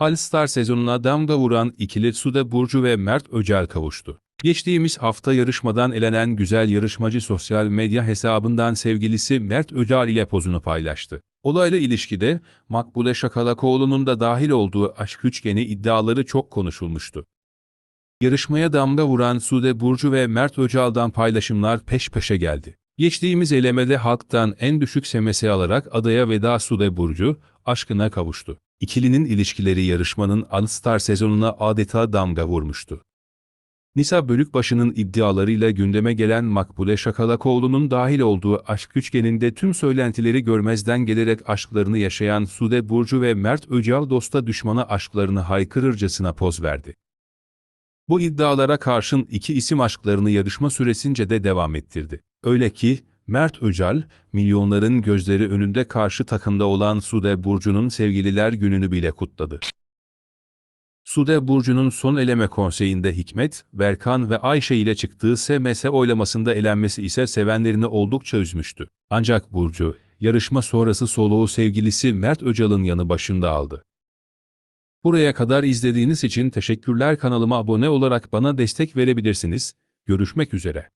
All Star sezonuna damga vuran ikili Sude Burcu ve Mert Öcal kavuştu. Geçtiğimiz hafta yarışmadan elenen güzel yarışmacı sosyal medya hesabından sevgilisi Mert Öcal ile pozunu paylaştı. Olayla ilişkide Makbule Şakalakoğlu'nun da dahil olduğu aşk üçgeni iddiaları çok konuşulmuştu. Yarışmaya damga vuran Sude Burcu ve Mert Öcal'dan paylaşımlar peş peşe geldi. Geçtiğimiz elemede halktan en düşük semesi alarak adaya veda Sude Burcu, aşkına kavuştu. İkilinin ilişkileri yarışmanın All Star sezonuna adeta damga vurmuştu. Nisa Bölükbaşı'nın iddialarıyla gündeme gelen Makbule Şakalakoğlu'nun dahil olduğu aşk üçgeninde tüm söylentileri görmezden gelerek aşklarını yaşayan Sude Burcu ve Mert Öcal dosta düşmana aşklarını haykırırcasına poz verdi. Bu iddialara karşın iki isim aşklarını yarışma süresince de devam ettirdi. Öyle ki, Mert Öcal, milyonların gözleri önünde karşı takımda olan Sude Burcu'nun sevgililer gününü bile kutladı. Sude Burcu'nun son eleme konseyinde Hikmet, Berkan ve Ayşe ile çıktığı SMS oylamasında elenmesi ise sevenlerini oldukça üzmüştü. Ancak Burcu, yarışma sonrası soluğu sevgilisi Mert Öcal'ın yanı başında aldı. Buraya kadar izlediğiniz için teşekkürler kanalıma abone olarak bana destek verebilirsiniz. Görüşmek üzere.